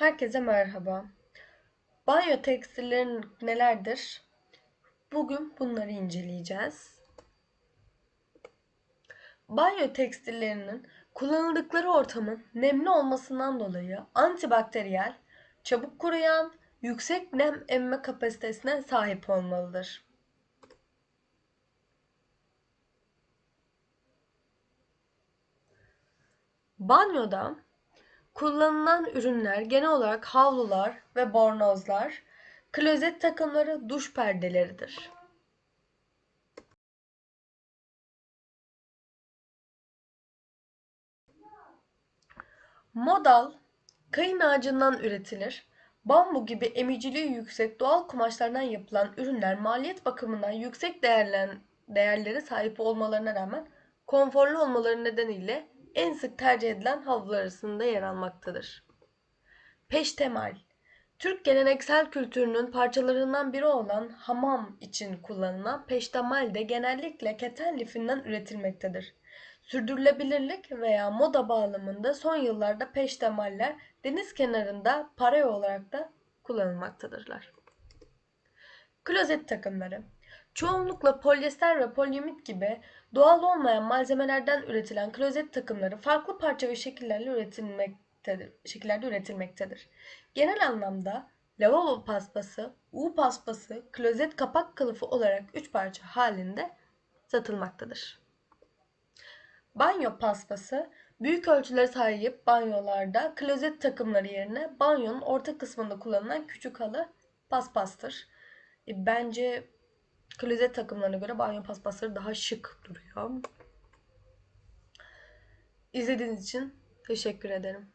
Herkese merhaba. Banyo tekstilleri nelerdir? Bugün bunları inceleyeceğiz. Banyo tekstillerinin kullanıldıkları ortamın nemli olmasından dolayı antibakteriyel, çabuk kuruyan, yüksek nem emme kapasitesine sahip olmalıdır. Banyoda kullanılan ürünler genel olarak havlular ve bornozlar, klozet takımları, duş perdeleridir. Modal, kayın ağacından üretilir. Bambu gibi emiciliği yüksek doğal kumaşlardan yapılan ürünler maliyet bakımından yüksek değerlen, değerlere sahip olmalarına rağmen konforlu olmaları nedeniyle en sık tercih edilen havlular arasında yer almaktadır. Peştemal Türk geleneksel kültürünün parçalarından biri olan hamam için kullanılan peştemal de genellikle keten lifinden üretilmektedir. Sürdürülebilirlik veya moda bağlamında son yıllarda peştemaller deniz kenarında para olarak da kullanılmaktadırlar. Klozet takımları Çoğunlukla polyester ve polyamit gibi doğal olmayan malzemelerden üretilen klozet takımları farklı parça ve şekillerle üretilmektedir. Şekillerde üretilmektedir. Genel anlamda lavabo paspası, U paspası, klozet kapak kılıfı olarak üç parça halinde satılmaktadır. Banyo paspası büyük ölçülere sahip banyolarda klozet takımları yerine banyonun orta kısmında kullanılan küçük halı paspastır. E, bence klozet takımlarına göre banyo paspasları daha şık duruyor. İzlediğiniz için teşekkür ederim.